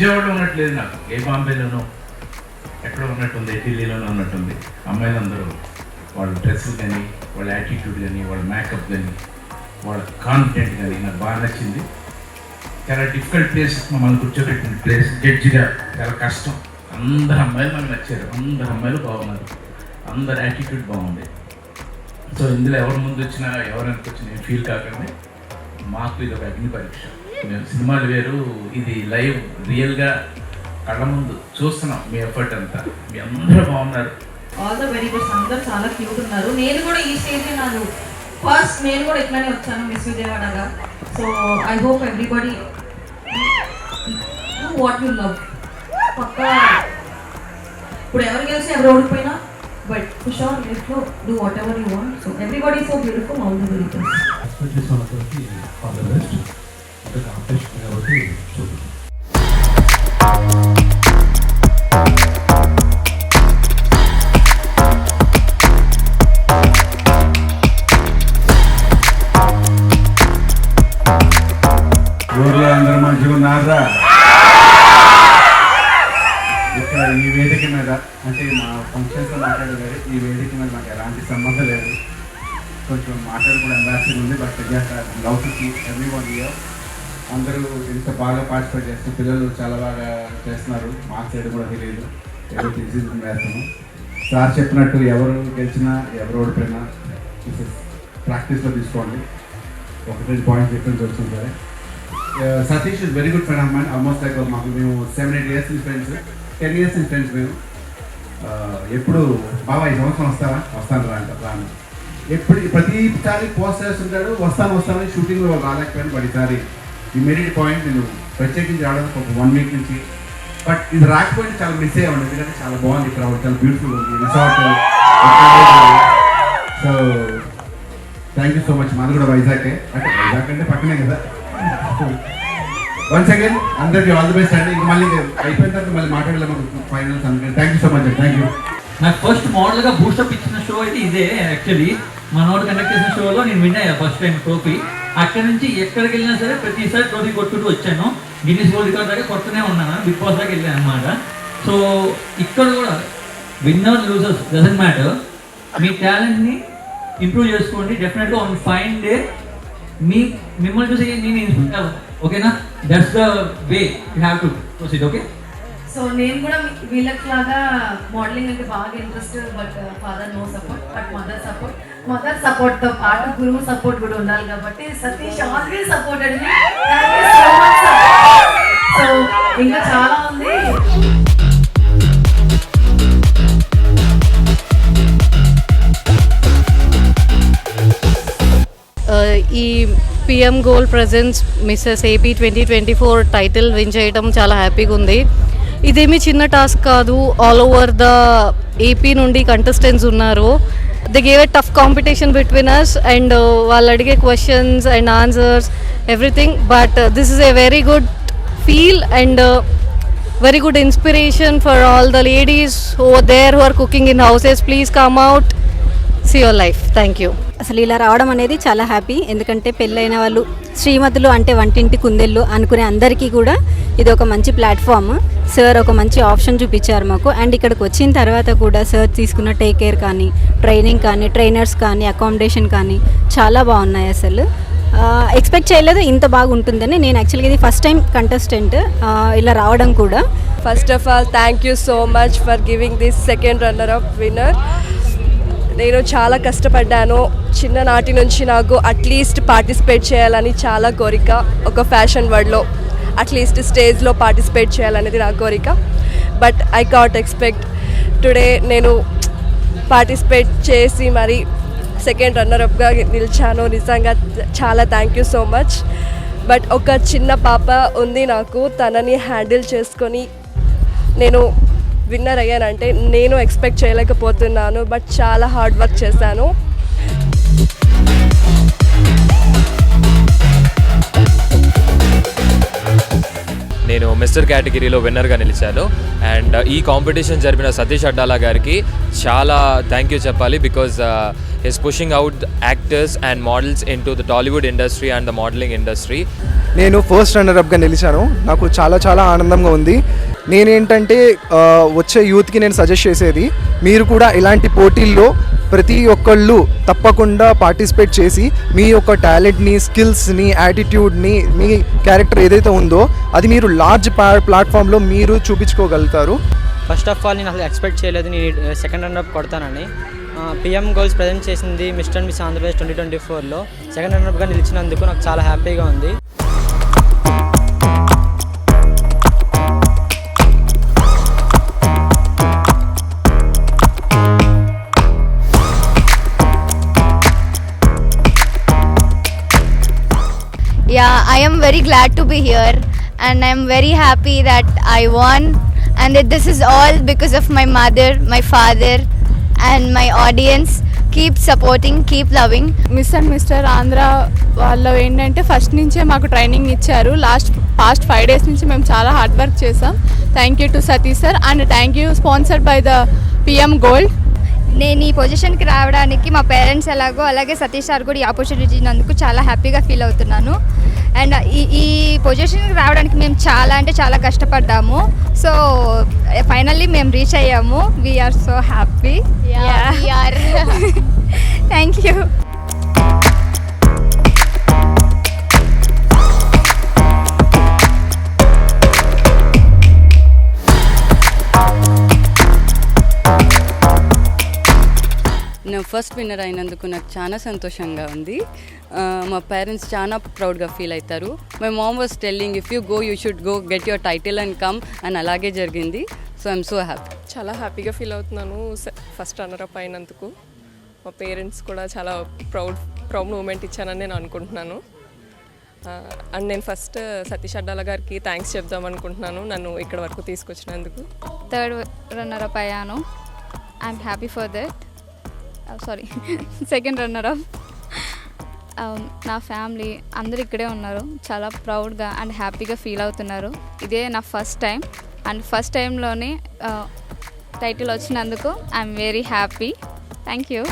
విజయవాడలో ఉన్నట్లేదు నాకు ఏ బాంబేలోనో ఎక్కడ ఉన్నట్టుంది ఢిల్లీలోనో ఉన్నట్టుంది అమ్మాయిలందరూ వాళ్ళ డ్రెస్సులు కానీ వాళ్ళ యాటిట్యూడ్ కానీ వాళ్ళ మేకప్ కానీ వాళ్ళ కాన్ఫిడెంట్ కానీ నాకు బాగా నచ్చింది చాలా డిఫికల్ట్ ప్లేస్ మమ్మల్ని కూర్చోబెట్టిన ప్లేస్ జడ్జిగా చాలా కష్టం అందరు అమ్మాయిలు నాకు నచ్చారు అందరు అమ్మాయిలు బాగున్నారు అందరు యాటిట్యూడ్ బాగుంది సో ఇందులో ఎవరి ముందు వచ్చినా ఎవరెంత వచ్చినా ఫీల్ కాకండి మాకు ఇది ఒక అగ్ని పరీక్ష సినిమాలు వేరు ఇది లైవ్ రియల్గా కళ్ళ ముందు చూస్తున్నాం మీ ఎఫర్ట్ అంతా మీ అందరూ బాగున్నారు ఆల్ ద వెరీ బెస్ట్ అందరూ చాలా క్యూట్ ఉన్నారు నేను కూడా ఈ స్టేజ్ నాను ఫస్ట్ నేను కూడా ఇట్లానే వచ్చాను miss విజయవాడగా so I hope everybody what you love పక్క ఇప్పుడు ఎవరు గెలిచి ఎవరు ఓడిపోయినా బట్ పుష్ ఆన్ లైఫ్లో do whatever you want so everybody so beautiful all the very best అంటే కాంపిటీషన్ కాబట్టి చూద్దాం ఊర్లో అందరూ మంచిగా ఉన్నారా ఇక్కడ ఈ వేదిక మీద అంటే మా ఫంక్షన్స్లో మాట్లాడలేదు ఈ వేదిక మీద మాకు ఎలాంటి సంబంధం లేదు కొంచెం మాట్లాడుకునే అంబాసిడర్ ఉంది but love to everyone year అందరూ ఇంత బాగా పార్టిసిపేట్ చేస్తారు పిల్లలు చాలా బాగా చేస్తున్నారు మా సైడ్ కూడా తెలియదు ఏదో తెలిసింది వేస్తాము సార్ చెప్పినట్టు ఎవరు గెలిచినా ఎవరు ఓడిపోయినా ప్రాక్టీస్లో తీసుకోండి ఒక రెండు పాయింట్స్ చెప్పిన వచ్చింది సరే Satish is very good friend అమ్మాయి ఆల్మోస్ట్ లైక్ మాకు మేము seven eight years in friends ten years in friends మేము ఎప్పుడు బాబా ఈ సంవత్సరం వస్తారా వస్తాను రా అంట రాను ఎప్పుడు ప్రతిసారి పోస్ట్ చేస్తుంటాడు వస్తాను వస్తాను షూటింగ్లో రాలేకపోయాను పడిసారి ఈ మెరిట్ పాయింట్ నేను ప్రత్యేకించి రావడానికి ఒక వన్ వీక్ నుంచి బట్ ఇది రాకపోయినా చాలా మిస్ ఉండదు ఎందుకంటే చాలా బాగుంది ఇక్కడ చాలా బ్యూటిఫుల్ ఉంది resort so thank you so much మాది కూడా వైజాగే అంటే వైజాగ్ అంటే పక్కనే కదా వన్స్ అగైన్ అందరికీ ఆల్ ది బెస్ట్ అండి ఇంకా మళ్ళీ అయిపోయిన తర్వాత మళ్ళీ మాట్లాడలేము ఫైనల్స్ అందుకని thank you so much thank you నాకు ఫస్ట్ మోడల్గా బూస్టప్ ఇచ్చిన షో అయితే ఇదే యాక్చువల్లీ మనోడు కండక్ట్ చేసిన షోలో నేను విన్నాయా ఫస్ట్ టైం ట్రోఫీ అక్కడి నుంచి ఎక్కడికి వెళ్ళినా సరే ప్రతిసారి ట్రోఫీ కొట్టుకుంటూ వచ్చాను గిన్నీస్ వరల్డ్ రికార్డ్ దాకా కొత్తనే ఉన్నాను బిగ్ బాస్ దాకా వెళ్ళాను అనమాట సో ఇక్కడ కూడా విన్నర్ లూజర్స్ డజంట్ మ్యాటర్ మీ టాలెంట్ని ఇంప్రూవ్ చేసుకోండి డెఫినెట్గా ఆన్ ఫైన్ డే మీ మిమ్మల్ని చూసి నేను ఇన్స్పైర్ ఓకేనా that's the way you have to proceed okay so నేను కూడా వీళ్ళకి లాగా మోడలింగ్ అంటే బాగా interest but father no support but mother support mother support తో పాటు గురువు సపోర్ట్ కూడా ఉండాలి కాబట్టి సతీష్ ఆల్వేస్ సపోర్టెడ్ సో ఇంకా చాలా ఉంది uh, ఈ PM gold presents Mrs AP twenty twenty four title win చేయడం చాలా హ్యాపీగా ఉంది ఇదేమీ చిన్న టాస్క్ కాదు ఆల్ ఓవర్ ద ఏపీ నుండి కంటెస్టెంట్స్ ఉన్నారు They gave a tough competition between us and while uh, adige questions and answers, everything. But uh, this is a very good feel and uh, very good inspiration for all the ladies who are cooking in houses. Please come out, see your life. Thank you. అసలు ఇలా రావడం అనేది చాలా happy ఎందుకంటే పెళ్ళైన వాళ్ళు శ్రీమతులు అంటే వంటింటి కుందెళ్ళు అనుకునే అందరికీ కూడా ఇది ఒక మంచి ప్లాట్ఫామ్ సార్ ఒక మంచి ఆప్షన్ చూపించారు మాకు అండ్ ఇక్కడికి వచ్చిన తర్వాత కూడా సార్ తీసుకున్న టేక్ కేర్ కానీ ట్రైనింగ్ కానీ ట్రైనర్స్ కానీ అకామిడేషన్ కానీ చాలా బాగున్నాయి అసలు ఎక్స్పెక్ట్ చేయలేదు ఇంత బాగుంటుందని నేను యాక్చువల్గా ఇది ఫస్ట్ టైం కంటెస్టెంట్ ఇలా రావడం కూడా first of all thank you so much for giving this second runner of winner నేను చాలా కష్టపడ్డాను చిన్ననాటి నుంచి నాకు అట్లీస్ట్ పార్టిసిపేట్ చేయాలని చాలా కోరిక ఒక ఫ్యాషన్ వరల్డ్లో అట్లీస్ట్ స్టేజ్లో పార్టిసిపేట్ చేయాలనేది నా కోరిక but I can't expect today నేను పార్టిసిపేట్ చేసి మరి సెకండ్ రన్నర్అప్గా నిలిచాను నిజంగా చాలా thank you so much but ఒక చిన్న పాప ఉంది నాకు తనని హ్యాండిల్ చేసుకొని నేను విన్నర్ అయ్యానంటే నేను ఎక్స్పెక్ట్ చేయలేకపోతున్నాను బట్ చాలా హార్డ్ వర్క్ చేశాను నేను మిస్టర్ కేటగిరీలో విన్నర్గా నిలిచాను అండ్ ఈ కాంపిటీషన్ జరిపిన సతీష్ అడ్డాలా గారికి చాలా థ్యాంక్ యూ చెప్పాలి because his pushing out actors and models into the Tollywood industry and the modelling industry నేను ఫస్ట్ అప్గా నిలిచాను నాకు చాలా చాలా ఆనందంగా ఉంది నేనేంటంటే వచ్చే యూత్కి నేను సజెస్ట్ చేసేది మీరు కూడా ఇలాంటి పోటీల్లో ప్రతి ఒక్కళ్ళు తప్పకుండా పార్టిసిపేట్ చేసి మీ యొక్క టాలెంట్ని స్కిల్స్ని యాటిట్యూడ్ని మీ క్యారెక్టర్ ఏదైతే ఉందో అది మీరు లార్జ్ ప్లాట్ఫామ్లో మీరు చూపించుకోగలుగుతారు ఫస్ట్ ఆఫ్ ఆల్ నేను అసలు ఎక్స్పెక్ట్ చేయలేదు నేను సెకండ్ రన్ అప్ కొడతానని పిఎం గోల్స్ ప్రజెంట్ చేసింది mister miss Andhra Pradesh twenty twenty ఫోర్లో సెకండ్ రన్ అప్గా నిలిచినందుకు నాకు చాలా హ్యాపీగా ఉంది yeah I'm very glad to be here and I'm very happy that I won and that this is all because of my mother my father and my audience keep supporting keep loving miss and mister Andhra వాళ్ళు ఏంటంటే first నుంచే మాకు training ఇచ్చారు last past five days నుంచి మేము చాలా hard work చేసాం thank you to Satish sir and thank you sponsored by the PM gold నేను ఈ పొజిషన్కి రావడానికి మా పేరెంట్స్ ఎలాగో అలాగే సతీష్ సార్ కూడా ఈ ఆపర్చునిటీ ఇచ్చినందుకు చాలా హ్యాపీగా ఫీల్ అవుతున్నాను అండ్ ఈ ఈ పొజిషన్కి రావడానికి మేము చాలా అంటే చాలా కష్టపడ్డాము సో ఫైనల్లీ మేము రీచ్ అయ్యాము we're so happy thank you first winner అయినందుకు నాకు చాలా సంతోషంగా ఉంది మా పేరెంట్స్ చాలా ప్రౌడ్గా ఫీల్ అవుతారు my mom was telling if you go you should go get your title and come అని అలాగే జరిగింది సో ఐఎమ్ సో హ్యాపీ చాలా హ్యాపీగా ఫీల్ అవుతున్నాను ఫస్ట్ రన్నర్అప్ అయినందుకు మా పేరెంట్స్ కూడా చాలా ప్రౌడ్ ప్రౌడ్ మూమెంట్ ఇచ్చానని నేను అనుకుంటున్నాను అండ్ నేను ఫస్ట్ uh, సతీష్ అడ్డాల గారికి థ్యాంక్స్ చెప్దాం అనుకుంటున్నాను నన్ను ఇక్కడ వరకు తీసుకొచ్చినందుకు థర్డ్ రన్నర్ అప్ అయ్యాను I'm happy for that sorry second runner of నా ఫ్యామిలీ అందరు ఇక్కడే ఉన్నారు చాలా ప్రౌడ్గా అండ్ హ్యాపీగా ఫీల్ అవుతున్నారు ఇదే నా ఫస్ట్ టైం అండ్ ఫస్ట్ టైంలోనే టైటిల్ వచ్చినందుకు I'm very happy thank you